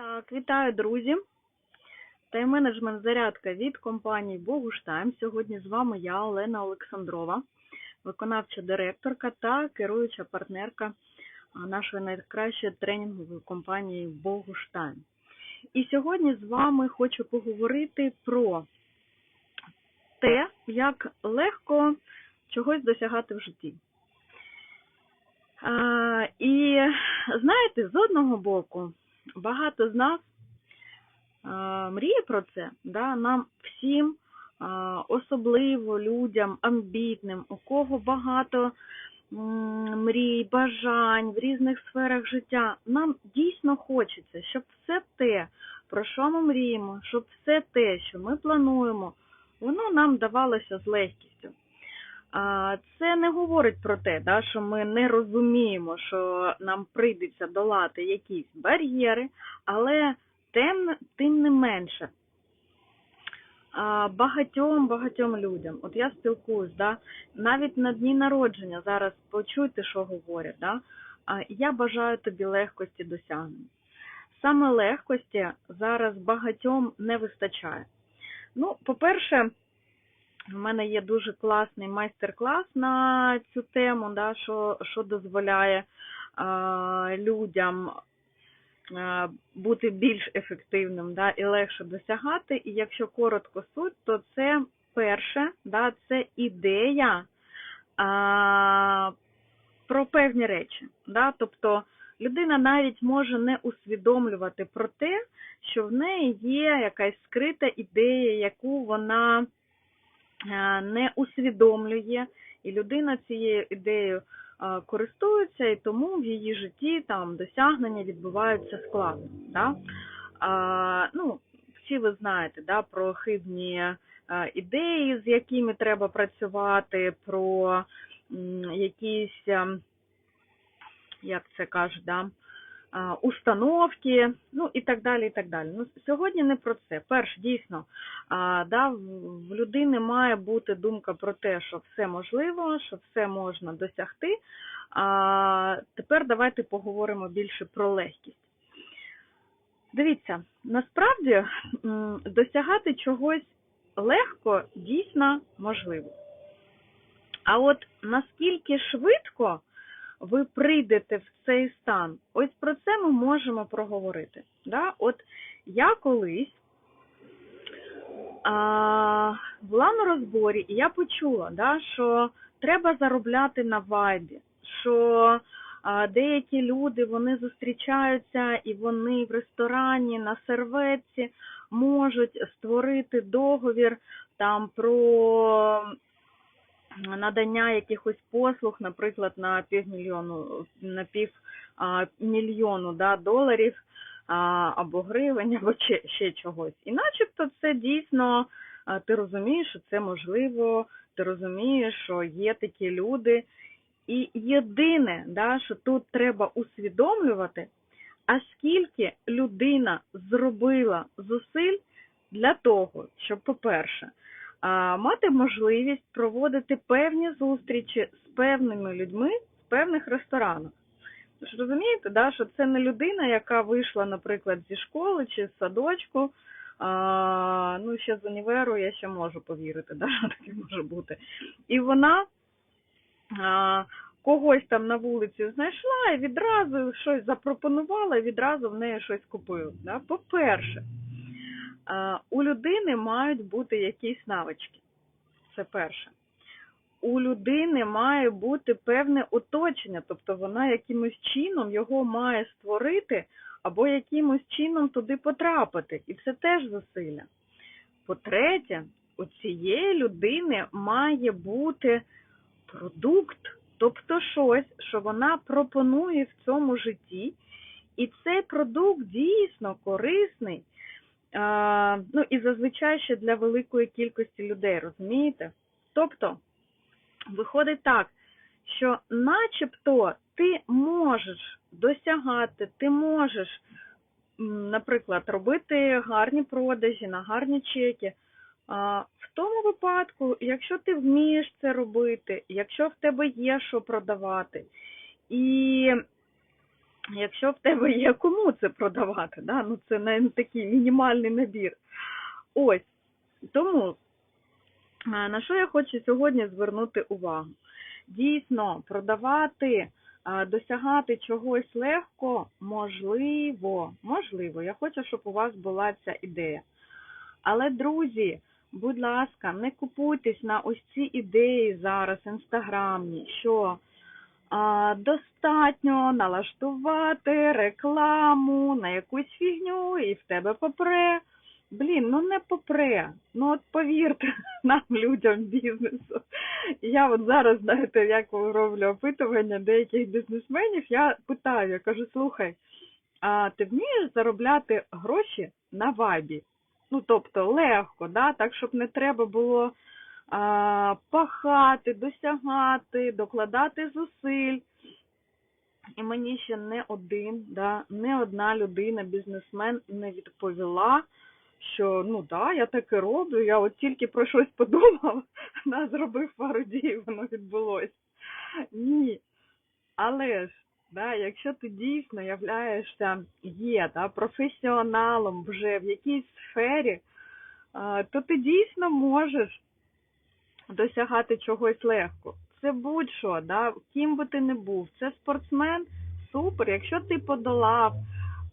Так, вітаю, друзі. Тайм-менеджмент зарядка від компанії Богуштайм. Сьогодні з вами я, Олена Олександрова, виконавча директорка та керуюча партнерка нашої найкращої тренінгової компанії Богуштайм. І сьогодні з вами хочу поговорити про те, як легко чогось досягати в житті. І знаєте, з одного боку, багато з нас мріє про це, да? нам всім, особливо людям амбітним, у кого багато мрій, бажань в різних сферах життя. Нам дійсно хочеться, щоб все те, про що ми мріємо, щоб все те, що ми плануємо, воно нам давалося з легкістю. Це не говорить про те, да, що ми не розуміємо, що нам прийдеться долати якісь бар'єри, але тим, тим не менше багатьом багатьом людям, от я спілкуюсь, да, навіть на дні народження зараз почуйте, що говорять, да, я бажаю тобі легкості досягнення. Саме легкості зараз багатьом не вистачає. Ну, по-перше, у мене є дуже класний майстер-клас на цю тему, да, що, що дозволяє а, людям а, бути більш ефективним да, і легше досягати. І якщо коротко суть, то це перше, да, це ідея а, про певні речі. Да, тобто людина навіть може не усвідомлювати про те, що в неї є якась скрита ідея, яку вона е, не усвідомлює, і людина цією ідеєю е, користується, і тому в її житті там досягнення відбуваються складно. Да? А, ну, всі ви знаєте да, про хибні е, ідеї, з якими треба працювати, про якісь, ем, як це кажуть, да, установки, ну і так далі. і так далі. Ну, Сьогодні не про це. Перш, дійсно, да, в в людини має бути думка про те, що все можливо, що все можна досягти. А тепер давайте поговоримо більше про легкість. Дивіться, насправді досягати чогось легко дійсно можливо. А от наскільки швидко ви прийдете в цей стан, ось про це ми можемо проговорити. Да? От я колись а, була на розборі, і я почула, да, що треба заробляти на вайбі, що а, деякі люди вони зустрічаються і вони в ресторані на серветці можуть створити договір там про надання якихось послуг, наприклад, на півмільйону, на півмільйону да, доларів або гривень, або ще, ще чогось. І начебто це дійсно, ти розумієш, що це можливо, ти розумієш, що є такі люди. І єдине, да, що тут треба усвідомлювати, а скільки людина зробила зусиль для того, щоб, по-перше, мати можливість проводити певні зустрічі з певними людьми в певних ресторанах. Ви ж розумієте, да, що це не людина, яка вийшла, наприклад, зі школи чи з садочку, а, ну, ще з універу я ще можу повірити, да, що таке може бути. І вона а, когось там на вулиці знайшла і відразу щось запропонувала, і відразу в неї щось купили. Да? По-перше, у людини мають бути якісь навички. Це перше. У людини має бути певне оточення, тобто вона якимось чином його має створити або якимось чином туди потрапити. І це теж зусилля. По-третє, у цієї людини має бути продукт, тобто щось, що вона пропонує в цьому житті, і цей продукт дійсно корисний, ну і зазвичай ще для великої кількості людей, розумієте? Тобто, виходить так, що начебто ти можеш досягати, ти можеш, наприклад, робити гарні продажі на гарні чеки. В тому випадку, якщо ти вмієш це робити, якщо в тебе є що продавати, і якщо в тебе є кому це продавати, да? ну це не такий мінімальний набір. Ось. Тому на що я хочу сьогодні звернути увагу? Дійсно, продавати, досягати чогось легко, можливо, можливо. Я хочу, щоб у вас була ця ідея. Але, друзі, будь ласка, не купуйтесь на ось ці ідеї зараз інстаграмні, що достатньо налаштувати рекламу на якусь фігню і в тебе попре. Блін, ну не попре. Ну от повірте нам, людям бізнесу. Я от зараз, знаєте, як роблю опитування деяких бізнесменів, я питаю, я кажу, слухай, а ти вмієш заробляти гроші на вайбі? Ну, тобто легко, да? так, щоб не треба було пахати, досягати, докладати зусиль. І мені ще не один, да, не одна людина, бізнесмен не відповіла, що ну да, я так і роблю, я от тільки про щось подумав, на, зробив пару дій, воно відбулось. Ні. Але ж, да, якщо ти дійсно являєшся, є да, професіоналом вже в якійсь сфері, то ти дійсно можеш досягати чогось легко. Це будь-що, да, ким би ти не був. Це спортсмен, супер. Якщо ти подолав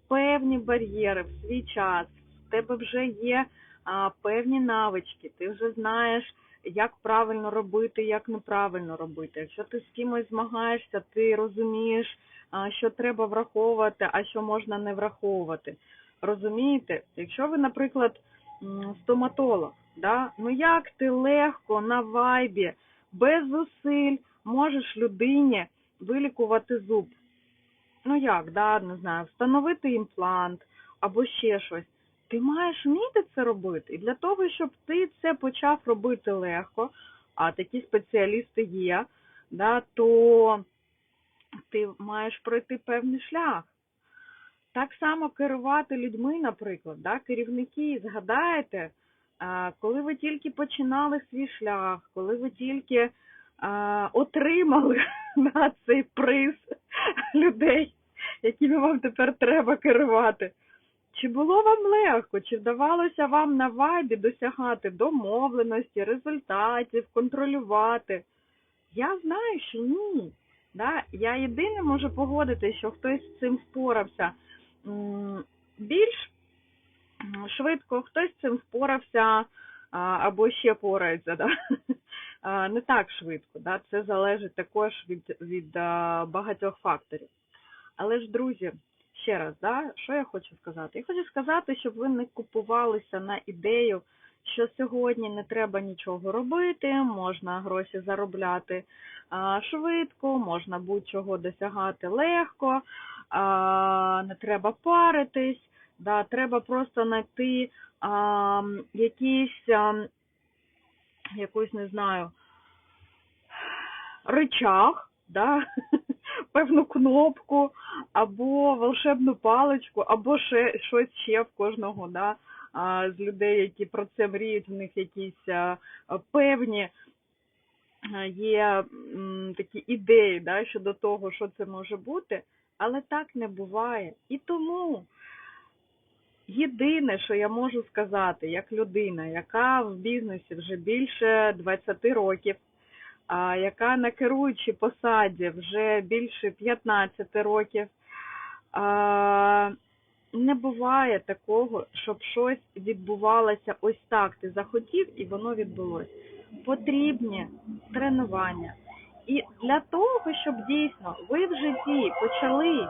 певні бар'єри в свій час, в тебе вже є а, певні навички, ти вже знаєш, як правильно робити, як неправильно робити. Якщо ти з кимось змагаєшся, ти розумієш, а, що треба враховувати, а що можна не враховувати. Розумієте? Якщо ви, наприклад, стоматолог, да? ну як ти легко на вайбі, без зусиль можеш людині вилікувати зуб? Ну як, да, не знаю, встановити імплант або ще щось. Ти маєш вміти це робити. І для того, щоб ти це почав робити легко, а такі спеціалісти є, да, то ти маєш пройти певний шлях. Так само керувати людьми, наприклад, да, керівники, згадаєте, коли ви тільки починали свій шлях, коли ви тільки отримали да, цей приз людей, якими вам тепер треба керувати. Чи було вам легко, чи вдавалося вам на вайбі досягати домовленості, результатів, контролювати? Я знаю, що ні. Да? Я єдине можу погодити, що хтось з цим впорався більш швидко, хтось з цим впорався або ще порається. Да? Не так швидко. Да? Це залежить також від, від багатьох факторів. Але ж, друзі, ще раз, да, що я хочу сказати? Я хочу сказати, щоб ви не купувалися на ідею, що сьогодні не треба нічого робити, можна гроші заробляти швидко, можна будь-чого досягати легко, не треба паритись, да, треба просто знайти а, якісь, а, якусь, не знаю, рычаг, да, певну кнопку, або волшебну паличку, або ще щось ще в кожного, да, а, з людей, які про це мріють, в них якісь а, певні є м, такі ідеї да, щодо того, що це може бути, але так не буває. І тому єдине, що я можу сказати, як людина, яка в бізнесі вже більше 20 років, яка на керуючій посаді вже більше 15 років, не буває такого, щоб щось відбувалося ось так. Ти захотів і воно відбулося. Потрібні тренування. І для того, щоб дійсно ви в житті почали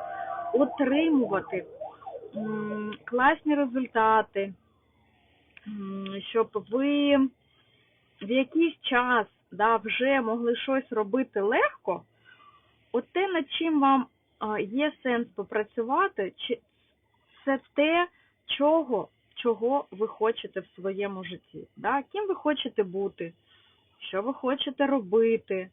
отримувати класні результати, щоб ви в якийсь час да, вже могли щось робити легко, от те, над чим вам є сенс попрацювати, це те, чого, чого ви хочете в своєму житті. Да? Ким ви хочете бути, що ви хочете робити,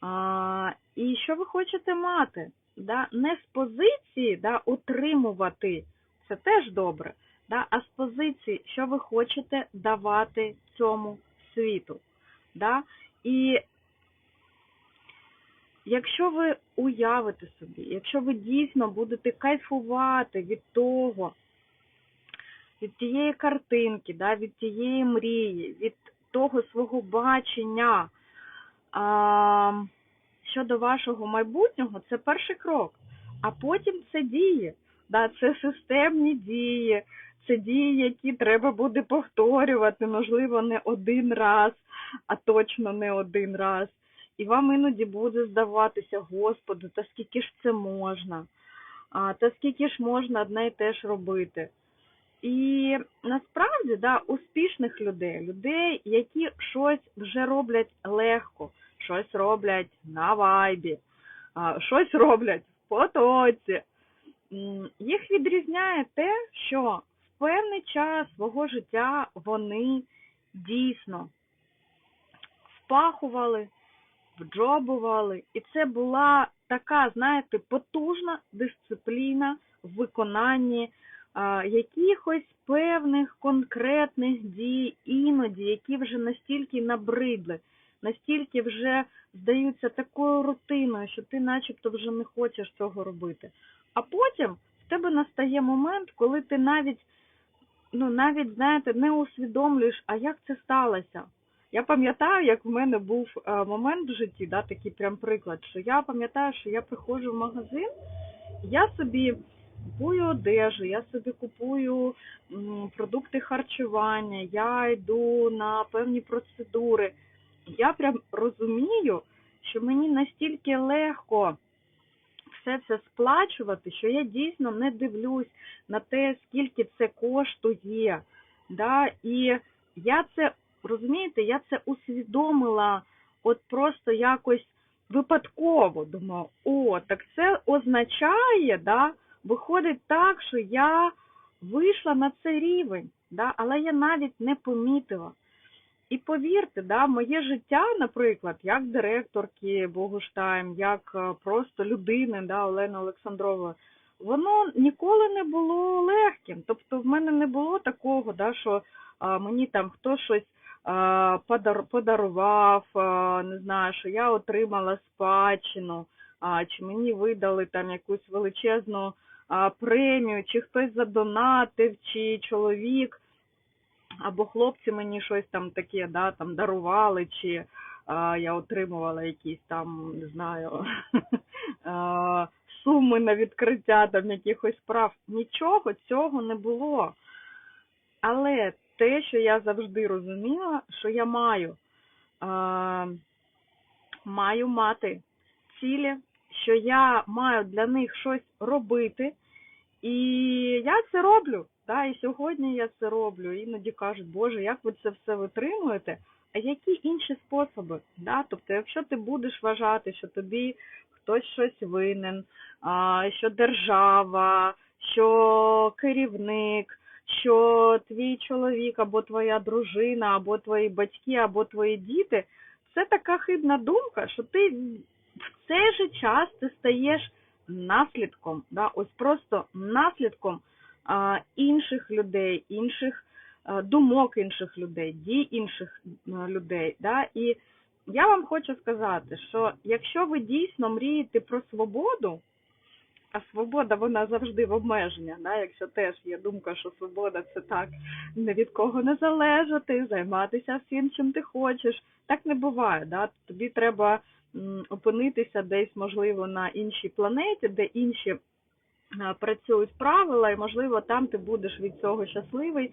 а, і що ви хочете мати. Да? Не з позиції да, утримувати, це теж добре, да? а з позиції, що ви хочете давати цьому світу. Да? І якщо ви уявите собі, якщо ви дійсно будете кайфувати від того, від тієї картинки, да, від тієї мрії, від того свого бачення а, щодо вашого майбутнього, це перший крок. А потім це дії. Да, це системні дії, це дії, які треба буде повторювати, можливо, не один раз, а точно не один раз. І вам іноді буде здаватися, Господи, та скільки ж це можна? А, та скільки ж можна одне і те ж робити? І насправді, да, успішних людей, людей, які щось вже роблять легко, щось роблять на вайбі, щось роблять в потоці. Їх відрізняє те, що в певний час свого життя вони дійсно впахували, вджобували, і це була така, знаєте, потужна дисципліна в виконанні а, якихось певних конкретних дій, іноді, які вже настільки набридли, настільки вже здаються такою рутиною, що ти начебто вже не хочеш цього робити. А потім в тебе настає момент, коли ти навіть, ну навіть знаєте, не усвідомлюєш, а як це сталося. Я пам'ятаю, як в мене був е, момент в житті, да, такий прям приклад, що я пам'ятаю, що я приходжу в магазин, я собі купую одежу, я собі купую продукти харчування, я йду на певні процедури. Я прям розумію, що мені настільки легко все це сплачувати, що я дійсно не дивлюсь на те, скільки це коштує. Да? І я це, розумієте, я це усвідомила от просто якось випадково. Думаю, о, так це означає, да, виходить так, що я вийшла на цей рівень, да, але я навіть не помітила. І повірте, да, моє життя, наприклад, як директорки Богуштайм, як е, просто людини, да, Олени Олександрової, воно ніколи не було легким. Тобто в мене не було такого, да, що а, мені там хтось щось а, подар, подарував, а, не знаю, що я отримала спадщину, а, чи мені видали там якусь величезну а, премію, чи хтось задонатив, чи чоловік або хлопці мені щось там таке, да, там дарували, чи а, я отримувала якісь там, не знаю, а, суми на відкриття там якихось справ. Нічого цього не було. Але те, що я завжди розуміла, що я маю, а, маю мати цілі, що я маю для них щось робити, і я це роблю. Да, і сьогодні я це роблю. Іноді кажуть, Боже, як ви це все витримуєте? А які інші способи? Да? Тобто, якщо ти будеш вважати, що тобі хтось щось винен, що держава, що керівник, що твій чоловік або твоя дружина, або твої батьки, або твої діти, це така хибна думка, що ти в цей же час ти стаєш наслідком, да? ось просто наслідком інших людей, інших думок інших людей, дій інших людей. Да? І я вам хочу сказати, що якщо ви дійсно мрієте про свободу, а свобода вона завжди в обмеженнях, да? якщо теж є думка, що свобода це так не від кого не залежати, займатися всім, чим ти хочеш. Так не буває. Да? Тобі треба опинитися десь, можливо, на іншій планеті, де інші працюють правила, і можливо там ти будеш від цього щасливий,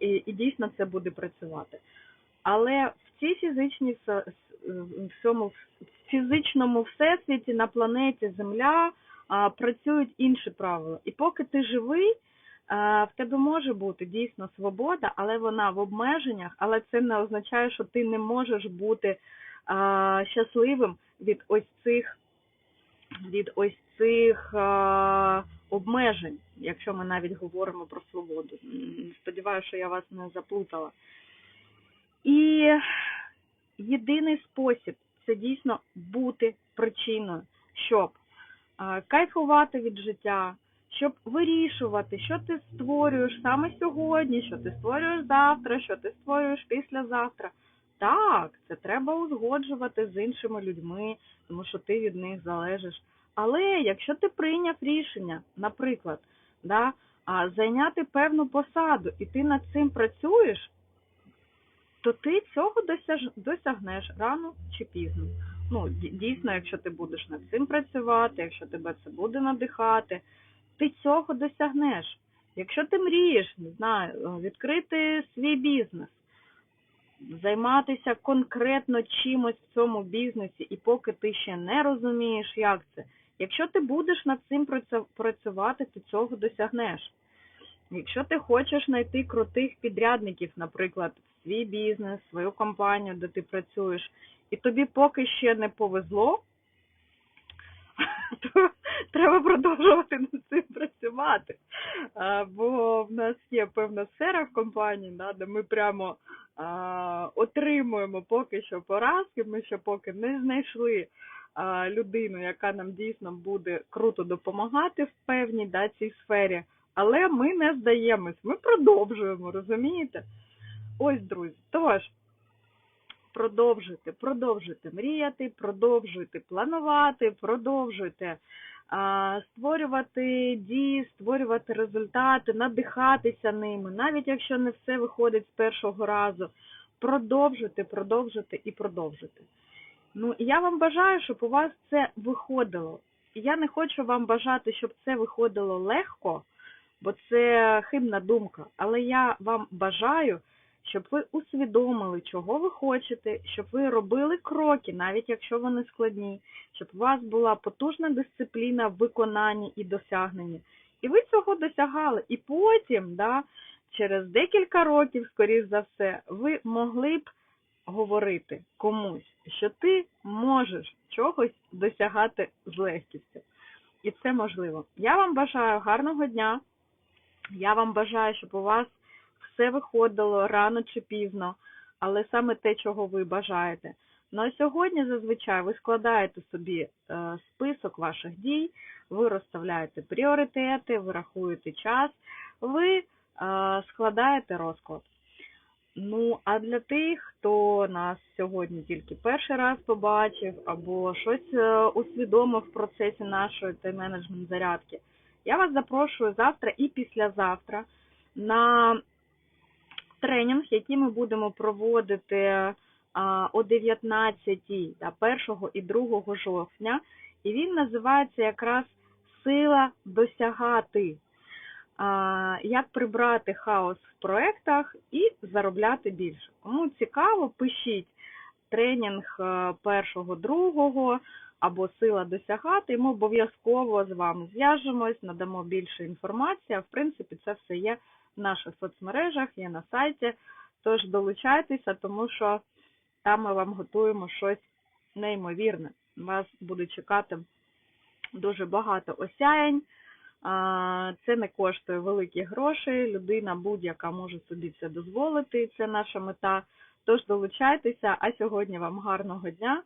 і, і дійсно це буде працювати. Але в цій фізичній в цьому фізичному всесвіті на планеті Земля а, працюють інші правила. І поки ти живий, а, в тебе може бути дійсно свобода, але вона в обмеженнях, але це не означає, що ти не можеш бути а, щасливим від ось цих від ось цих а, обмежень, якщо ми навіть говоримо про свободу. Сподіваюся, що я вас не заплутала. І єдиний спосіб це дійсно бути причиною, щоб а, кайфувати від життя, щоб вирішувати, що ти створюєш саме сьогодні, що ти створюєш завтра, що ти створюєш післязавтра. Так, це треба узгоджувати з іншими людьми, тому що ти від них залежиш. Але якщо ти прийняв рішення, наприклад, да, зайняти певну посаду, і ти над цим працюєш, то ти цього досягнеш рано чи пізно. Ну, дійсно, якщо ти будеш над цим працювати, якщо тебе це буде надихати, ти цього досягнеш. Якщо ти мрієш, не знаю, е, відкрити свій бізнес, займатися конкретно чимось в цьому бізнесі, і поки ти ще не розумієш, як це, якщо ти будеш над цим працю- працювати, ти цього досягнеш. Якщо ти хочеш знайти крутих підрядників, наприклад, свій бізнес, свою компанію, де ти працюєш, і тобі поки ще не повезло, то треба продовжувати над цим працювати. Бо в нас є певна сфера в компанії, да, де ми прямо отримуємо поки що поразки, ми ще поки не знайшли людину, яка нам дійсно буде круто допомагати в певній да, цій сфері. Але ми не здаємось, ми продовжуємо, розумієте? Ось, друзі, тож продовжуйте, продовжуйте мріяти, продовжуйте планувати, продовжуйте створювати дії, створювати результати, надихатися ними, навіть якщо не все виходить з першого разу. Продовжуйте, продовжуйте і продовжуйте. Ну, я вам бажаю, щоб у вас це виходило. Я не хочу вам бажати, щоб це виходило легко, бо це хибна думка. Але я вам бажаю, щоб ви усвідомили, чого ви хочете, щоб ви робили кроки, навіть якщо вони складні, щоб у вас була потужна дисципліна в виконанні і досягненні. І ви цього досягали. І потім, да, через декілька років, скоріш за все, ви могли б говорити комусь, що ти можеш чогось досягати з легкістю. І це можливо. Я вам бажаю гарного дня. Я вам бажаю, щоб у вас все виходило рано чи пізно, але саме те, чого ви бажаєте. Ну а сьогодні зазвичай ви складаєте собі е, список ваших дій, ви розставляєте пріоритети, ви рахуєте час, ви е, складаєте розклад. Ну, а для тих, хто нас сьогодні тільки перший раз побачив або щось е, усвідомив в процесі нашої тайм-менеджмент зарядки, я вас запрошую завтра і післязавтра на тренінг, який ми будемо проводити о 19 та 1 і 2 жовтня, і він називається якраз Сила досягати. Як прибрати хаос в проектах і заробляти більше. Кому цікаво, пишіть тренінг е, першого, другого або сила досягати, і ми обов'язково з вами зв'яжемось, надамо більше інформації. В принципі, це все є наших соцмережах, є на сайті. Тож долучайтеся, тому що там ми вам готуємо щось неймовірне. Вас буде чекати дуже багато осяянь. Це не коштує великих грошей. Людина будь-яка може собі це дозволити. Це наша мета. Тож долучайтеся, а сьогодні вам гарного дня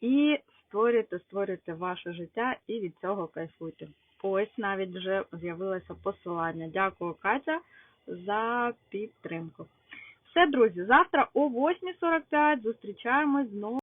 і створюйте, створюйте ваше життя і від цього кайфуйте. Ось навіть вже з'явилося посилання. Дякую, Катя, за підтримку. Все, друзі, завтра о 8.45 зустрічаємось знову.